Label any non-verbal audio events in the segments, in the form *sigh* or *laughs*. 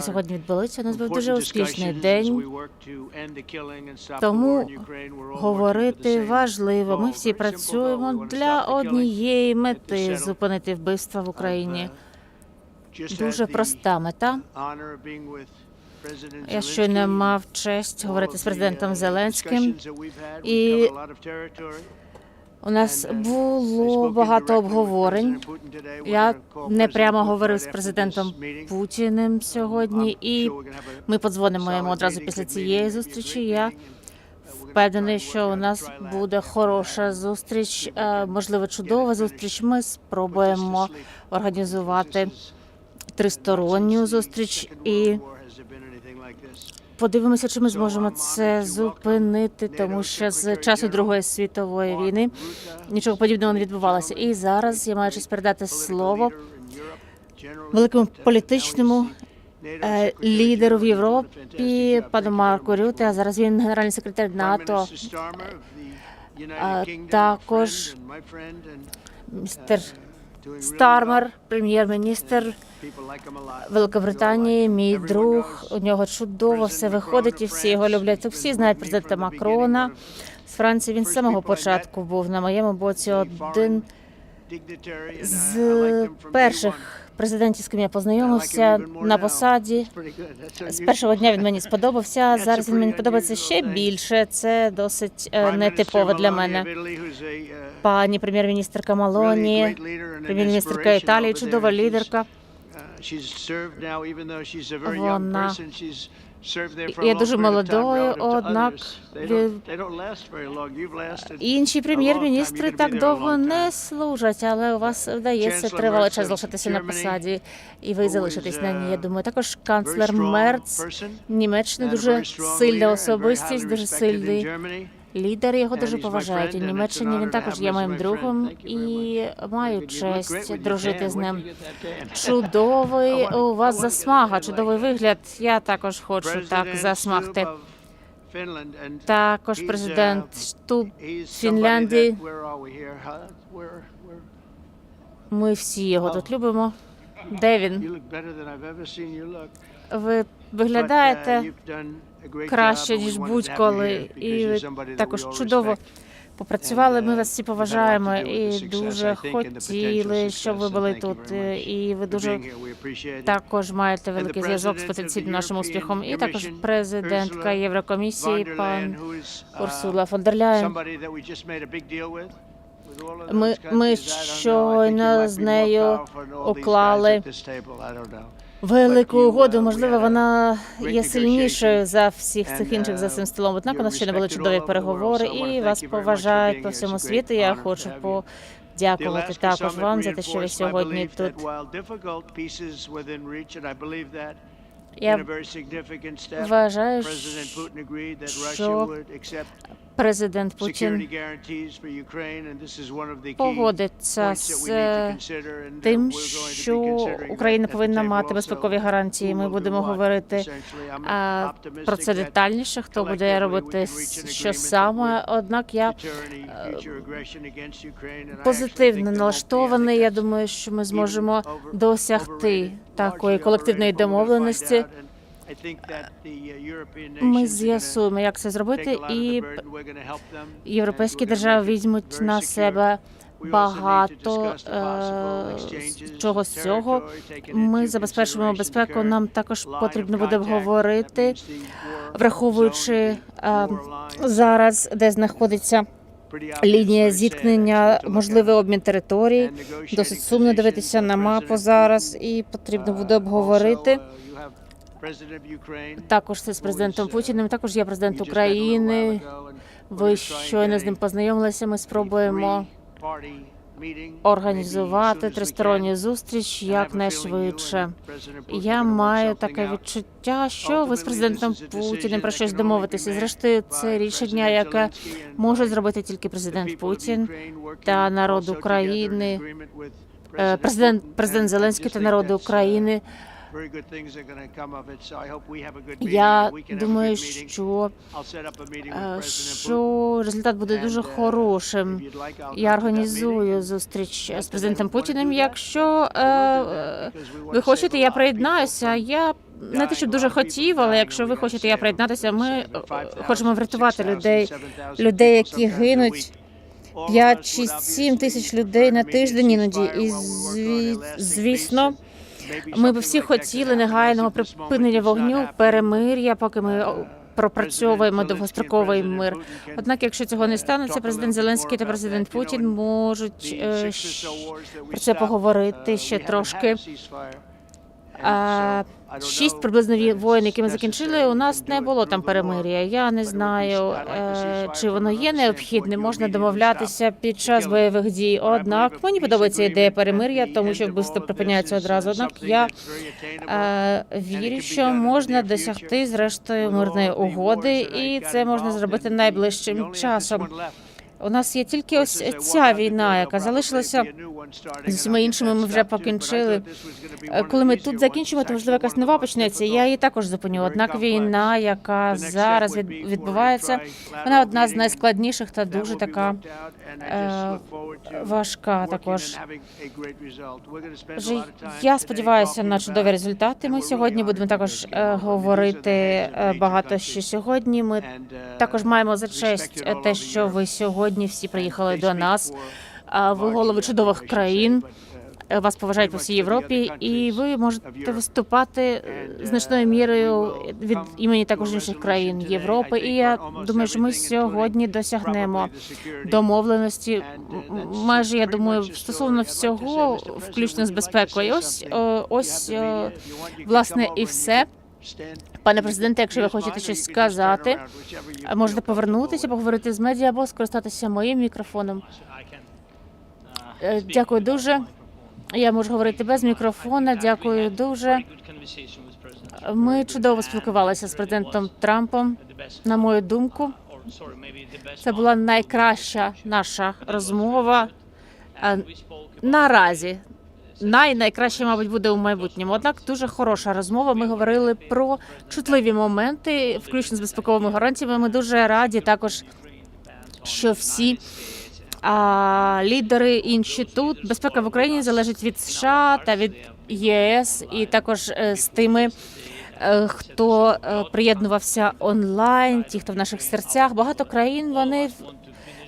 сьогодні відбулися. У нас був дуже успішний день. Тому говорити важливо. Ми всі працюємо для однієї мети зупинити вбивства в Україні. Дуже проста мета. Я щойно мав честь говорити з президентом Зеленським. і У нас було багато обговорень. Я не прямо говорив з президентом Путіним сьогодні, і ми подзвонимо йому одразу після цієї зустрічі. Я впевнений, що у нас буде хороша зустріч, е, можливо, чудова зустріч. Ми спробуємо організувати тристоронню зустріч і подивимося, чи ми зможемо це зупинити, тому що з часу Другої світової війни нічого подібного не відбувалося. І зараз я маю честь передати слово великому політичному е, лідеру в Європі, пану Марку Рюте. А зараз він генеральний секретар НАТО. Також Містер Стармер, прем'єр-міністр Великобританії, мій друг. У нього чудово все виходить, і всі його люблять. Всі знають президента Макрона з Франції. Він з самого початку був на моєму боці один з перших президентів, з ким я познайомився на посаді. З першого дня він *laughs* мені сподобався. Зараз він мені подобається ще більше. Це досить е, нетипово для мене. Пані прем'єр-міністерка Малоні, прем'єр-міністерка Італії, чудова лідерка. Вона є дуже молодою, однак Інші прем'єр-міністри так довго не служать, але у вас вдається тривалий час залишитися на посаді, і ви залишитесь на ній. Я думаю, також канцлер Мерц Німеччини дуже сильна особистість, дуже сильний лідер. Його дуже поважають у Німеччині. Він також є моїм другом і маю честь дружити з ним. Чудовий у вас засмага, чудовий вигляд. Я також хочу так засмагти. Також президент Штуб Фінляндії. Ми всі його тут любимо. Де він? Ви виглядаєте краще ніж будь-коли, і ви також чудово попрацювали. Ми вас всі поважаємо і дуже хотіли, щоб ви були тут. І ви дуже також маєте великий зв'язок з потенційним нашим успіхом. І також президентка Єврокомісії, пан Урсула фон дер Ляєн. Ми, ми щойно з нею уклали велику угоду. Можливо, вона є сильнішою за всіх цих інших за цим столом. Однак у нас ще не були чудові переговори, і вас поважають по всьому світу. Я хочу подякувати також вам за те, що ви сьогодні тут. Я вважаю, що президент Путін погодиться з тим, що Україна повинна мати безпекові гарантії. Ми будемо говорити про це детальніше. Хто буде робити що саме? Однак я позитивно налаштований. Я думаю, що ми зможемо досягти такої колективної домовленості. Ми з'ясуємо, як це зробити, і європейські держави візьмуть на себе багато е, чого з цього. Ми забезпечуємо безпеку. Нам також потрібно буде обговорити, враховуючи е, зараз, де знаходиться лінія зіткнення, можливий обмін територій. Досить сумно дивитися на мапу зараз, і потрібно буде обговорити. Також це з президентом Путіним. Також є президент України. Ви щойно з ним познайомилися. Ми спробуємо організувати тристоронню зустріч якнайшвидше. Я маю таке відчуття, що ви з президентом Путіним про щось домовитися. Зрештою, це рішення, яке може зробити тільки президент Путін та народ України. Е, Президент президент Зеленський та народ України. Я думаю, що е, що результат буде дуже хорошим. Я організую зустріч з президентом Путіним. Якщо е, е, ви хочете, я приєднаюся. Я не те, щоб дуже хотів, але якщо ви хочете я приєднатися, ми е, хочемо врятувати людей, людей, які гинуть. 5, 6, 7 тисяч людей на тиждень іноді. І звісно, ми б всі хотіли негайного припинення вогню, перемир'я, поки ми пропрацьовуємо довгостроковий мир. Однак, якщо цього не станеться, президент Зеленський та президент Путін можуть е, про це поговорити ще трошки. Шість приблизно воєн, які ми закінчили, у нас не було там перемир'я. Я не знаю, е, чи воно є необхідним. Можна домовлятися під час бойових дій. Однак мені подобається ідея перемир'я, тому що вбивство припиняється одразу. Однак я е, вірю, що можна досягти зрештою мирної угоди, і це можна зробити найближчим часом. У нас є тільки ось ця війна, яка залишилася з усіма іншими. Ми вже покінчили. Коли ми тут закінчимо, то можливо якась нова почнеться. Я її також зупиню. Однак війна, яка зараз від- відбувається, вона одна з найскладніших та дуже така е, важка також. Я сподіваюся на чудові результати. Ми сьогодні будемо також е, говорити е, багато ще сьогодні. Ми також маємо за честь е, те, що ви сьогодні всі приїхали до нас. Ви голови чудових країн. Е, Вас поважають по всій Європі, і ви можете виступати е, значною мірою від імені також інших країн Європи. І я думаю, що ми сьогодні досягнемо домовленості. м- Майже я думаю, стосовно всього, включно з безпекою. Ось ось власне і все. Пане президенте, якщо ви хочете щось сказати, можете повернутися, поговорити з медіа або скористатися моїм мікрофоном. Е, Дякую дуже. Я можу говорити без мікрофона. Дякую дуже. Ми чудово спілкувалися з президентом Трампом. На мою думку, це була найкраща наша розмова е, наразі. Най найкраще, мабуть, буде у майбутньому. Однак дуже хороша розмова. Ми говорили про чутливі моменти, включно з безпековими гарантіями. Ми дуже раді також, що всі а, лідери інші тут. Безпека в Україні залежить від США та від ЄС, і також е, з тими, е, хто е, приєднувався онлайн, ті, хто в наших серцях. Багато країн вони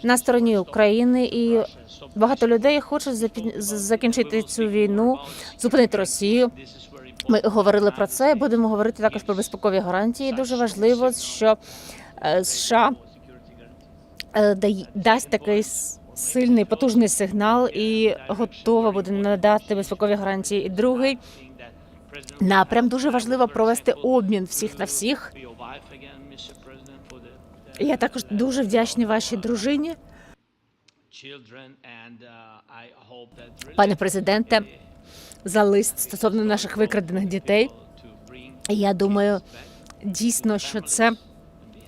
на стороні України, і багато людей хочуть закінчити цю війну, зупинити Росію. Ми говорили про це. Будемо говорити також про безпекові гарантії. Дуже важливо, що е, США е, дасть такий сильний потужний сигнал і готова буде надати безпекові гарантії. І другий напрям дуже важливо провести обмін всіх на всіх. Я також дуже вдячний вашій дружині, пане президенте, за лист стосовно наших викрадених дітей. Я думаю, дійсно, що це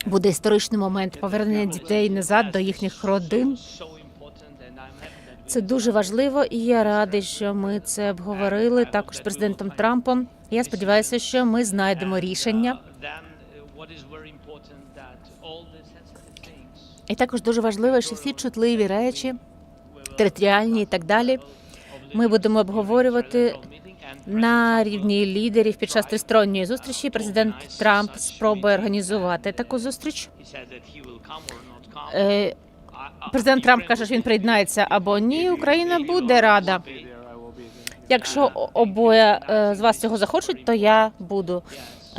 буде історичний момент повернення дітей назад до їхніх родин. Це дуже важливо, і я радий, що ми це обговорили також з президентом Трампом. Я сподіваюся, що ми знайдемо рішення. І також дуже важливо, що всі чутливі речі, територіальні і так далі, ми будемо обговорювати на рівні лідерів під час тристоронньої зустрічі. Президент Трамп спробує організувати таку зустріч. Е, Президент Трамп каже, що він приєднається або ні. Україна буде рада. Якщо обоє е, з вас цього захочуть, то я буду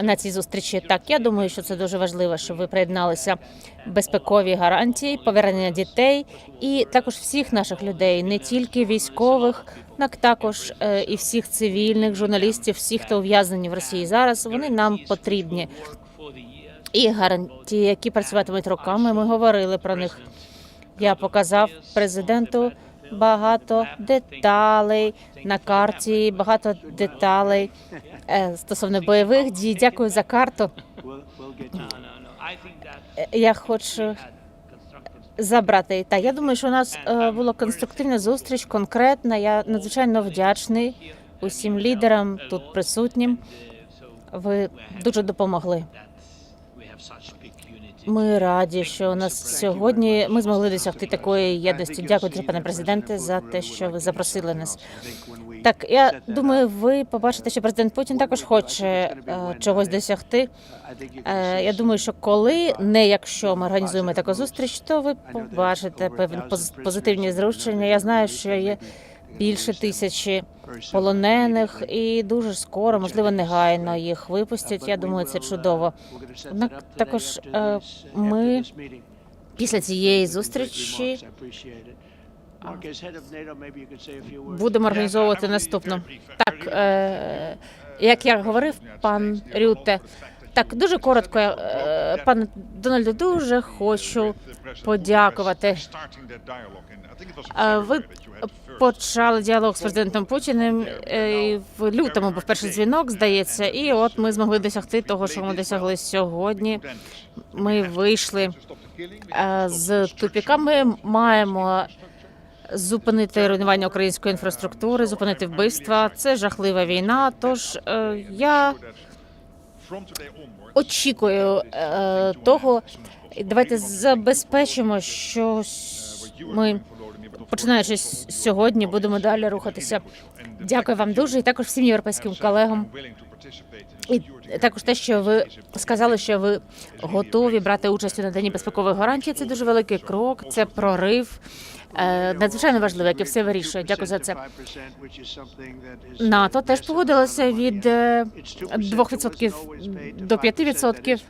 на цій зустрічі. Так, я думаю, що це дуже важливо, щоб ви приєдналися безпекові гарантії, повернення дітей і також всіх наших людей, не тільки військових, так також е, і всіх цивільних журналістів, всіх, хто ув'язнені в Росії зараз. Вони нам потрібні. І гарантії, які працюватимуть роками. Ми говорили про них. Я показав президенту багато деталей на карті, багато деталей стосовно бойових дій. Дякую за карту. Е, Я хочу забрати. Та я думаю, що у нас е, була конструктивна зустріч, конкретна. Я надзвичайно вдячний усім лідерам тут присутнім. Ви дуже допомогли. Ми раді, що у нас сьогодні ми змогли досягти такої єдності. Дякую, пане президенте, за те, що ви запросили нас. Так, я думаю, ви побачите, що президент Путін також хоче е, чогось досягти. Е, Я думаю, що коли не якщо ми організуємо таку зустріч, то ви побачите певні поз- позитивні зрушення. Я знаю, що є більше тисячі полонених, і дуже скоро, можливо, негайно їх випустять. Я думаю, це чудово. Однак також е, ми після цієї зустрічі будемо організовувати наступну. Так, е, як я говорив, пан Рюте. Так, дуже коротко, е, пане Дональду, дуже хочу подякувати. Е, Ви почали діалог з президентом Путіним е, і в лютому був перший дзвінок, здається, і от ми змогли досягти того, що ми досягли сьогодні. Ми вийшли е, з тупіка. Ми маємо зупинити руйнування української інфраструктури, зупинити вбивства. Це жахлива війна. Тож е, я очікую е, того. Давайте забезпечимо, що ми, починаючи сьогодні, будемо далі рухатися. Дякую вам дуже, і також всім європейським колегам. І також те, що ви сказали, що ви готові брати участь у наданні безпекових гарантій. Це дуже великий крок, це прорив. Е, Надзвичайно важливо, яке все вирішує. Дякую за це. НАТО теж погодилося від е, 2% до 5%.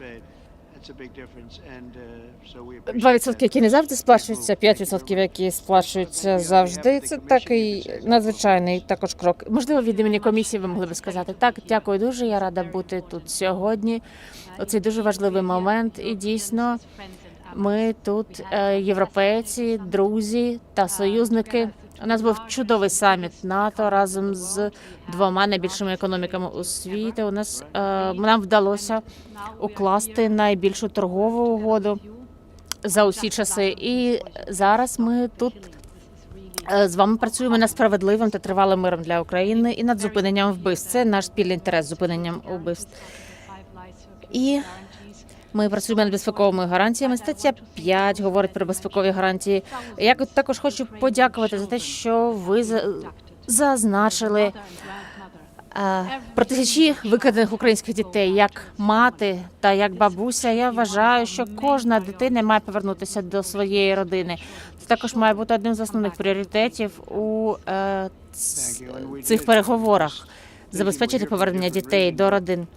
2%, які не завжди сплачуються, 5%, які сплачуються завжди. Це такий надзвичайний також крок. Можливо, від імені комісії ви могли би сказати так. Дякую дуже. Я рада бути тут сьогодні. Оцей дуже важливий момент. І дійсно, ми тут е, європейці, друзі та союзники. У нас був чудовий саміт НАТО разом з двома найбільшими економіками у світі. У нас е, нам вдалося укласти найбільшу торгову угоду за усі часи. І зараз ми тут е, з вами працюємо над справедливим та тривалим миром для України і над зупиненням вбивств. Це наш спільний інтерес зупиненням вбивств. І ми працюємо над безпековими гарантіями. Стаття 5 говорить про безпекові гарантії. Я також хочу подякувати за те, що ви зазначили е, про тисячі викрадених українських дітей, як мати та як бабуся. Я вважаю, що кожна дитина має повернутися до своєї родини. Це також має бути одним з основних пріоритетів у е, цих переговорах. Забезпечити повернення дітей до родин.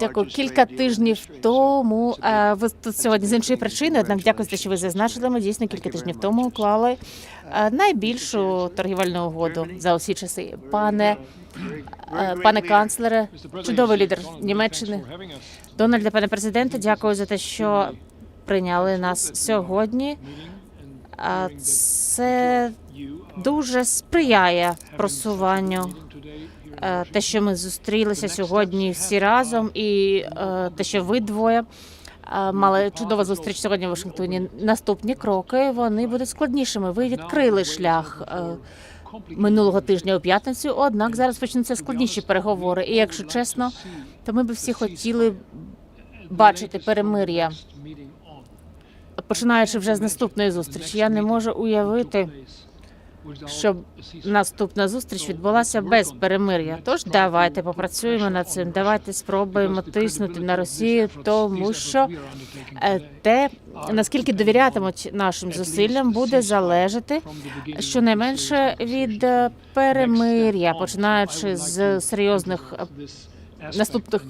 Дякую. Кілька тижнів тому е, ви тут сьогодні з іншої причини. Однак дякую за те, що ви зазначили. Ми дійсно кілька тижнів тому уклали е, найбільшу торгівельну угоду за усі часи. Пане е, пане канцлере, чудовий лідер Німеччини. Дональде, пане президенте, дякую за те, що прийняли нас сьогодні. Це дуже сприяє просуванню. Е, Те, що ми зустрілися сьогодні всі разом, і е, те, що ви двоє е, мали чудову зустріч сьогодні в Вашингтоні. Наступні кроки вони будуть складнішими. Ви відкрили шлях минулого тижня у п'ятницю. Однак зараз почнуться складніші переговори. І якщо чесно, то ми би всі хотіли бачити перемир'я, починаючи вже з наступної зустрічі. Я не можу уявити, щоб наступна зустріч відбулася без перемир'я. Тож давайте попрацюємо над цим. Давайте спробуємо тиснути на Росію, тому що е, те, наскільки довірятимуть нашим зусиллям, буде залежати щонайменше від е, перемир'я, починаючи з серйозних наступних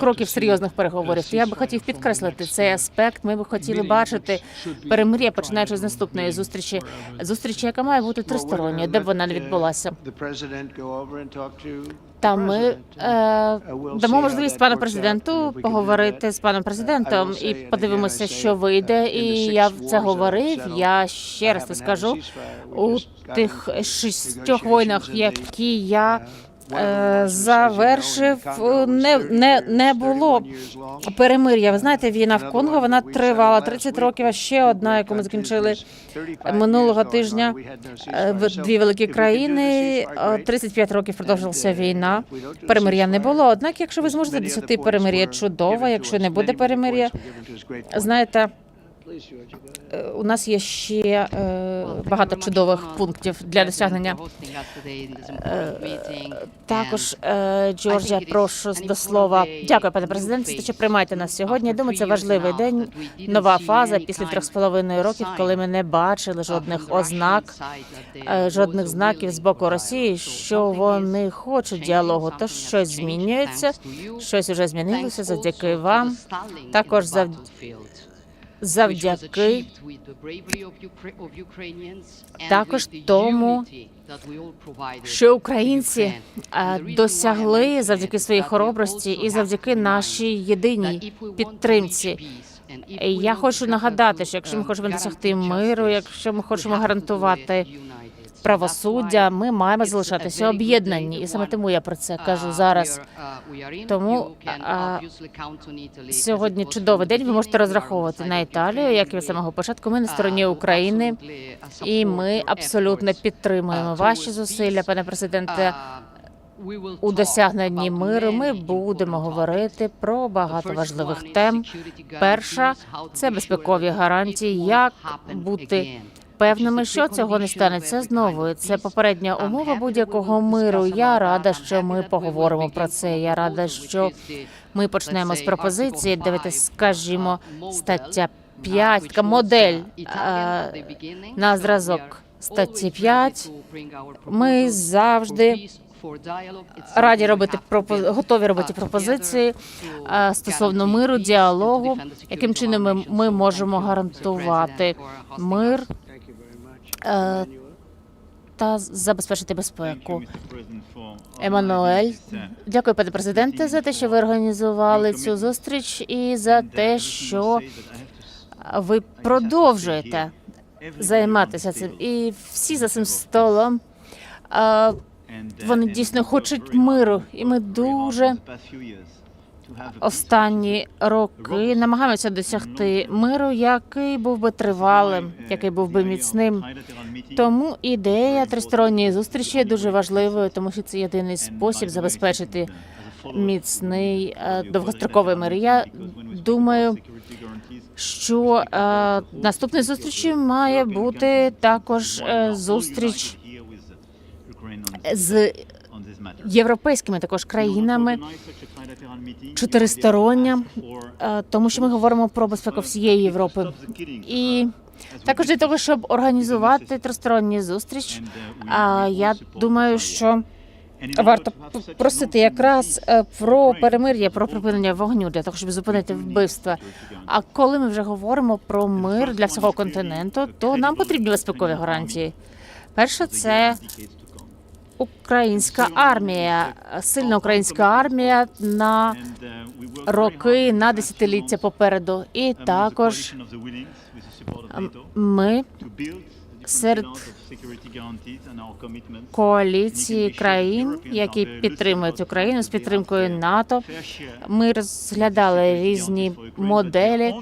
кроків серйозних переговорів. Я би хотів підкреслити цей аспект. Ми би хотіли бачити перемир'я, починаючи з наступної зустрічі, зустрічі, яка має бути тристоронньою, де б вона не відбулася. Та ми е, дамо можливість пану президенту поговорити з паном президентом і подивимося, що вийде. І я це говорив. Я ще раз це скажу у тих шістьох війнах, які я е, завершив, е, не, не, не було перемир'я. Ви знаєте, війна в Конго вона тривала 30 років. А ще одна, яку ми закінчили минулого тижня. е, в дві великі країни. е, 35 років продовжилася війна. Перемир'я не було. Однак, якщо ви зможете досягти перемир'я, чудово. Якщо не буде перемир'я, знаєте. Е, У нас є ще е, багато чудових пунктів для досягнення. Також е, Джорджія, прошу до слова. Дякую, пане президент. що приймайте нас сьогодні. Думаю, це важливий день. Нова фаза після трьох з половиною років, коли ми не бачили жодних ознак, жодних знаків з боку Росії, що вони хочуть діалогу. Тож щось змінюється, щось уже змінилося завдяки вам. Також зав... завдяки також тому, що українці е, досягли завдяки своїй хоробрості і завдяки нашій єдиній підтримці. Я хочу нагадати, що якщо ми хочемо досягти миру, якщо ми хочемо гарантувати правосуддя, ми маємо залишатися об'єднані, і саме тому я про це кажу зараз. Тому, а, Сьогодні чудовий день. Ви можете розраховувати на Італію, як і від самого початку. Ми на стороні України, і ми абсолютно підтримуємо ваші зусилля, пане президенте. У досягненні миру ми будемо говорити про багато важливих тем. Перша це безпекові гарантії, як бути певними, що цього не станеться знову. Це попередня умова будь-якого миру. Я рада, що ми поговоримо про це. Я рада, що ми почнемо з пропозиції. Давайте скажімо, стаття 5, така модель е, на зразок статті 5. Ми завжди раді робити готові робити пропозиції стосовно миру, діалогу, яким чином ми, можемо гарантувати мир та забезпечити безпеку. Еммануель, дякую, пане президенте, за те, що ви організували цю зустріч, і за те, що ви продовжуєте займатися цим. І всі за цим столом е, вони дійсно хочуть миру, і ми дуже останні роки намагаємося досягти миру, який був би тривалим, який був би міцним. Тому ідея тристоронньої зустрічі є дуже важливою, тому що це єдиний спосіб забезпечити міцний е, довгостроковий мир. Я думаю, що е, наступної зустрічі має бути також е, зустріч з європейськими також країнами чотиристороння, е, тому що ми говоримо про безпеку всієї Європи. І також для того, щоб організувати тристоронню зустріч, я думаю, що варто просити якраз е, про перемир'я, про припинення вогню для того, щоб зупинити вбивства. А коли ми вже говоримо про мир для всього континенту, то нам потрібні безпекові гарантії. Перше, це українська армія, сильна українська армія на роки, на десятиліття попереду. І також ми серед коаліції країн, які підтримують Україну з підтримкою НАТО. Ми розглядали різні моделі,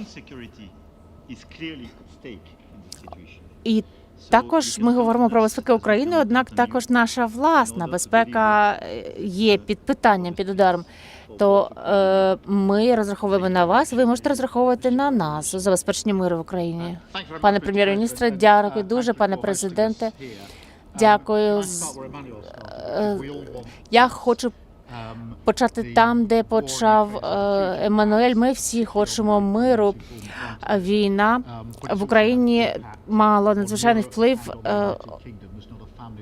і також ми говоримо про безпеку України. Однак також наша власна безпека е, є під питанням, під ударом. То е, ми розраховуємо на вас. Ви можете розраховувати на нас у забезпеченні миру в Україні. Пане прем'єр-міністре, дякую дуже, пане президенте. Дякую. е, Я хочу почати там, де почав е, Еммануель. Ми всі хочемо миру. Війна в Україні мала надзвичайний вплив, е,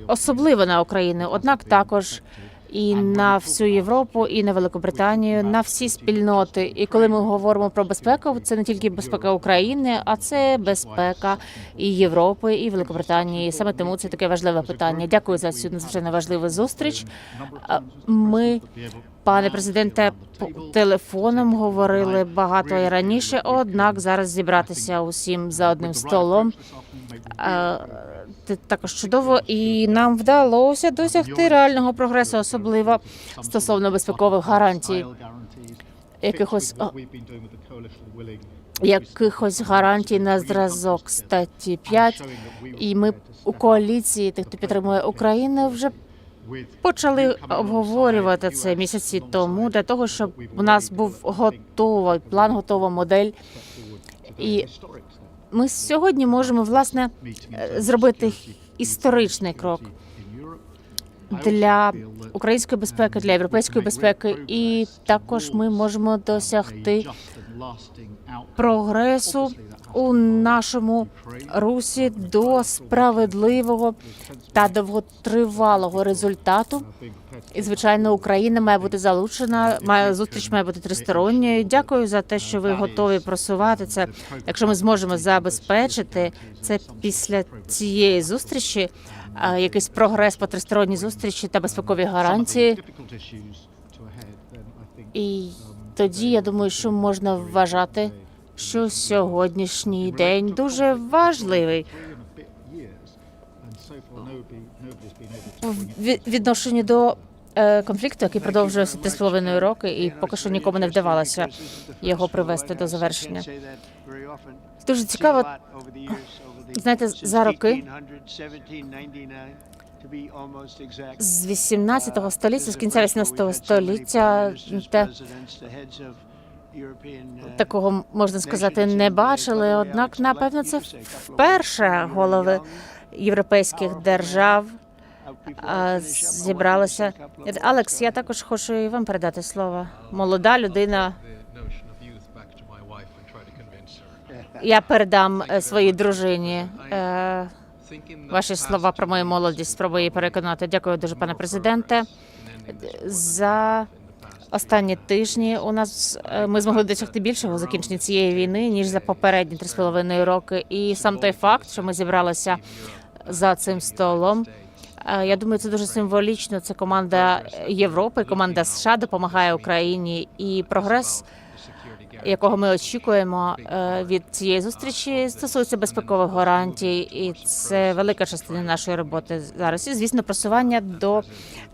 особливо на Україну, однак також і на всю Європу, і на Великобританію, на всі спільноти. І коли ми говоримо про безпеку, це не тільки безпека України, а це безпека і Європи, і Великобританії. Саме тому це таке важливе питання. Дякую за цю надзвичайно важливу зустріч. Ми Пане президенте, телефоном говорили багато і раніше. Однак зараз зібратися усім за одним столом. Також чудово, і нам вдалося досягти реального прогресу, особливо стосовно безпекових гарантій, якихось якихось гарантій на зразок статті 5. І ми у коаліції, тих, хто підтримує Україну, вже почали обговорювати це місяці тому для того, щоб у нас був готовий план, готова модель. І ми сьогодні можемо власне е, зробити історичний крок для української безпеки, для європейської безпеки, і також ми можемо досягти прогресу у нашому русі до справедливого та довготривалого результату. І звичайно, Україна має бути залучена. Має зустріч має бути тристоронньою. Дякую за те, що ви готові просувати це. Якщо ми зможемо забезпечити це після цієї зустрічі, якийсь прогрес по тристоронній зустрічі та безпекові гарантії. І тоді я думаю, що можна вважати, що сьогоднішній день дуже важливий. в відношенні до е, конфлікту, який продовжується три з половиною роки, і поки що нікому не вдавалося його привести до завершення. Дуже цікаво, знаєте, за роки з 18 століття, з кінця 18 століття, те такого можна сказати не бачили. Однак, напевно, це вперше голови європейських держав зібралися. Алекс, я також хочу і вам передати слово. Молода людина. *laughs* Я передам е, своїй дружині е, ваші слова про мою молодість. Спробую її переконати. Дякую дуже, пане президенте. За останні тижні у нас е, ми змогли досягти більшого закінчення цієї війни ніж за попередні три з половиною роки. І сам той факт, що ми зібралися за цим столом. е, Я думаю, це дуже символічно. Це команда Європи, команда США допомагає Україні і прогрес, якого ми очікуємо е, від цієї зустрічі, стосується безпекових гарантій, і це велика частина нашої роботи зараз. І звісно, просування до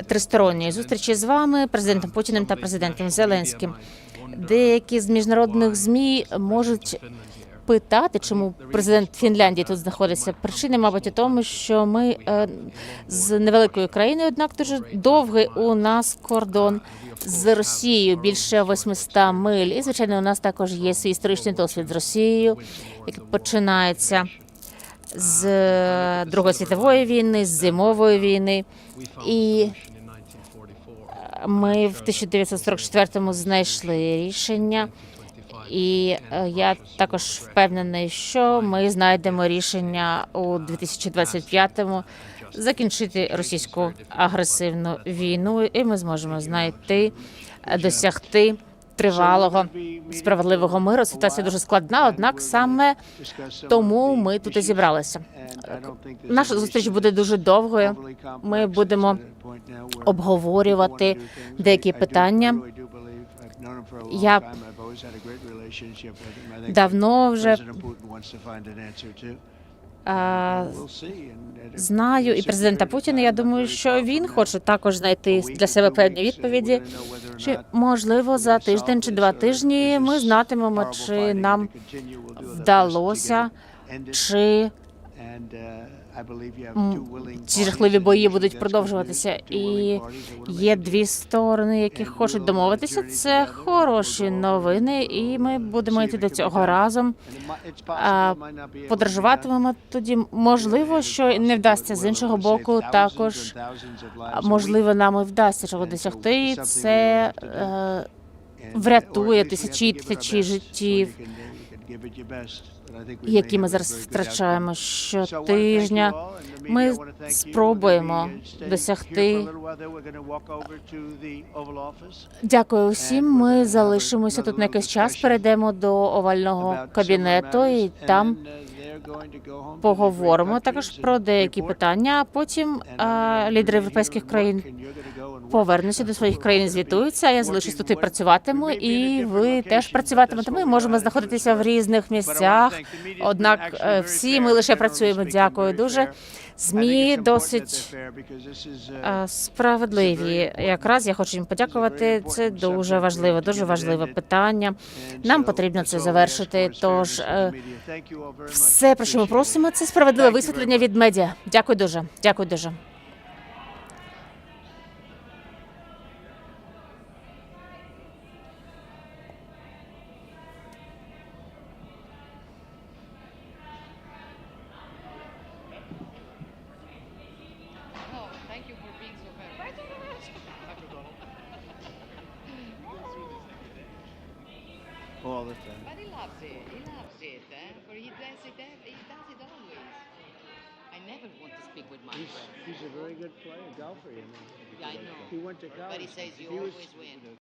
тристоронньої зустрічі з вами, президентом Путіним та президентом Зеленським. Деякі з міжнародних змі можуть питати, чому президент Фінляндії тут знаходиться. Причина, мабуть, у тому, що ми е, з невеликою країною, однак дуже довгий у нас кордон з Росією більше 800 миль. І звичайно, у нас також є свій історичний досвід з Росією, який починається з е, Другої світової війни, з зимової війни. І ми в 1944-му знайшли рішення. І е, я також впевнений, що ми знайдемо рішення у 2025-му закінчити російську агресивну війну, і ми зможемо знайти, е, досягти тривалого справедливого миру. Ситуація дуже складна, однак саме тому ми тут і зібралися. Наша зустріч буде дуже довгою. Ми будемо обговорювати деякі питання. Я давно вже а, знаю і президента Путіна. Я думаю, що він хоче також знайти для себе певні відповіді. Чи можливо за тиждень чи два тижні ми знатимемо, чи нам вдалося, чи м, ці жахливі бої будуть продовжуватися. І є дві сторони, які хочуть домовитися. Це хороші новини, і ми будемо йти до цього разом. А, Подорожуватимемо тоді. Можливо, що не вдасться з іншого боку. Також можливо, нам і вдасться чого досягти. Це е, врятує тисячі тисячі життів, які ми зараз втрачаємо щотижня. Ми спробуємо досягти. Дякую усім. Ми залишимося тут на якийсь час. Перейдемо до овального кабінету і там поговоримо також про деякі питання. А потім а, лідери європейських країн повернуться до своїх країн, звітуються. Я залишусь тут і працюватиму, і ви теж працюватимете. Ми можемо знаходитися в різних місцях. Однак е, всі ми лише працюємо. Дякую дуже. Змі досить е, справедливі. Якраз я хочу їм подякувати. Це дуже важливе, дуже важливе питання. Нам потрібно це завершити. Тож е, все, про що ми просимо, це справедливе висвітлення від медіа. Дякую дуже. Дякую дуже. But he loves it. He loves it. Eh? For he does it. ev- He does it always. I never want to speak with my He's, friends. he's a very good player, golfer, you know. Yeah, I know. He went to college. But he says you he was- always win.